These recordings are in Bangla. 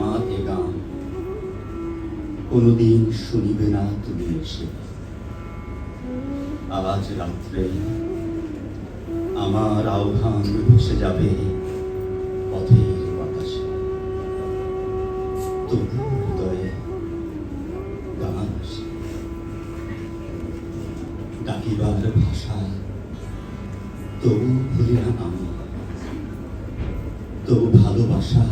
আমার এ গান। কোনোদিন শুনিবে না তুমি এসে। আজ রাত্রে আমার আহ্বান ভেসে যাবে পথের বাতাসে। তবু হৃদয়ে গান ডাকিবার ভাষা তবু ভুলি না আমি। তবু ভালোবাসা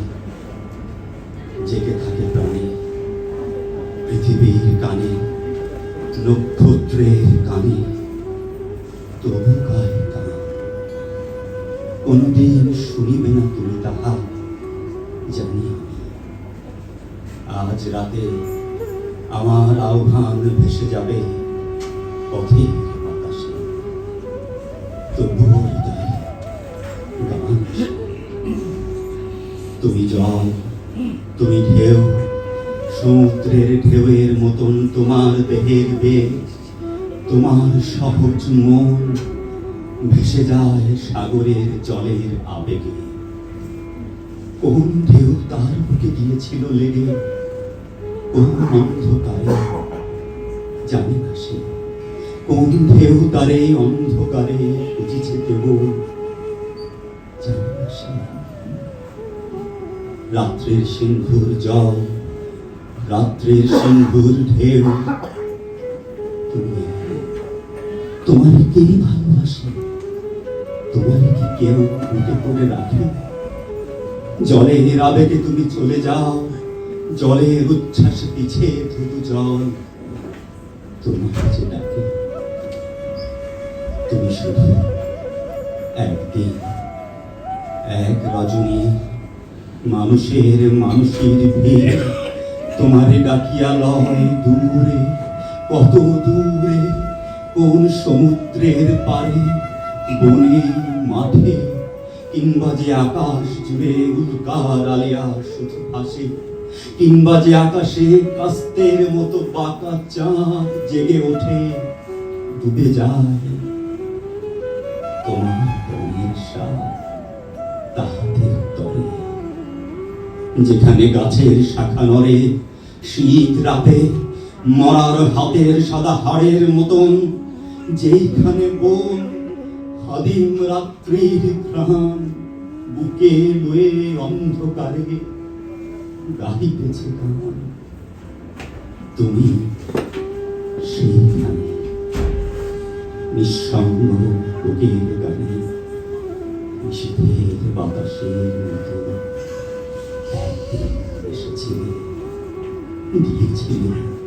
জেগে থাকে প্রাণে। পৃথিবীর কানে, নক্ষত্রের কানে, তবু গায় গান কোনদিন শুনিবে না তুমি তাহা, জানি আজ রাতে আমার আহ্বান ভেসে যাবে পথের বাতাসে। তবুও তুমি জল তুমি ঢেউ, সমুদ্রের ঢেউয়ের মতন তোমার দেহের বেগ, তোমার সহজ মন ভেসে যায় সাগরের জলের আবেগে। কোন ঢেউ তার বুকে গিয়েছিল লেগে, কোন অন্ধকারে জানি না সে, কোন ঢেউ তারে অন্ধকারে খুঁজিছে কেবল রাত্রের সিন্ধুর জল, রাত্রের সিন্ধুর ঢেউ। তুমি, তোমার কে ভালোবাসে? তোমার কি কেউ করে রাখে? তুমি চলে যাও, জলের উচ্ছ্বাস পিছে ধুধু জল। তোমার যে ডাকে, তুমি শুধু একদিন, এক রজনী মানুষের মানুষের ভিড়। তোমারে ডাকিয়া লয় দূরে, কত দূরে, কোন সমুদ্রের পারে বনে মাঠে, কিংবা যে আকাশ জুড়ে উল্কার আলিয়া শুধু ভাসে, কিংবা যে আকাশে কাস্তের মতো বাঁকা চাঁদ জেগে ওঠে, ডুবে যায় তোমার প্রাণের স্বাদ। তাহাদের তরে যেখানে গাছের শাখা নড়ে, শীত রাতে মরার হাতের সাদা হাড়ের মতন, যেইখানে বোন হাদিম রাত্রির প্রাণ বুকে লয়ে অন্ধকারে গাইতেছে গান তুমি সেইখানে, নিঃসঙ্গ বুকের গানে বাতাসের মতো একদিন এসেছিলে দিয়েছিলে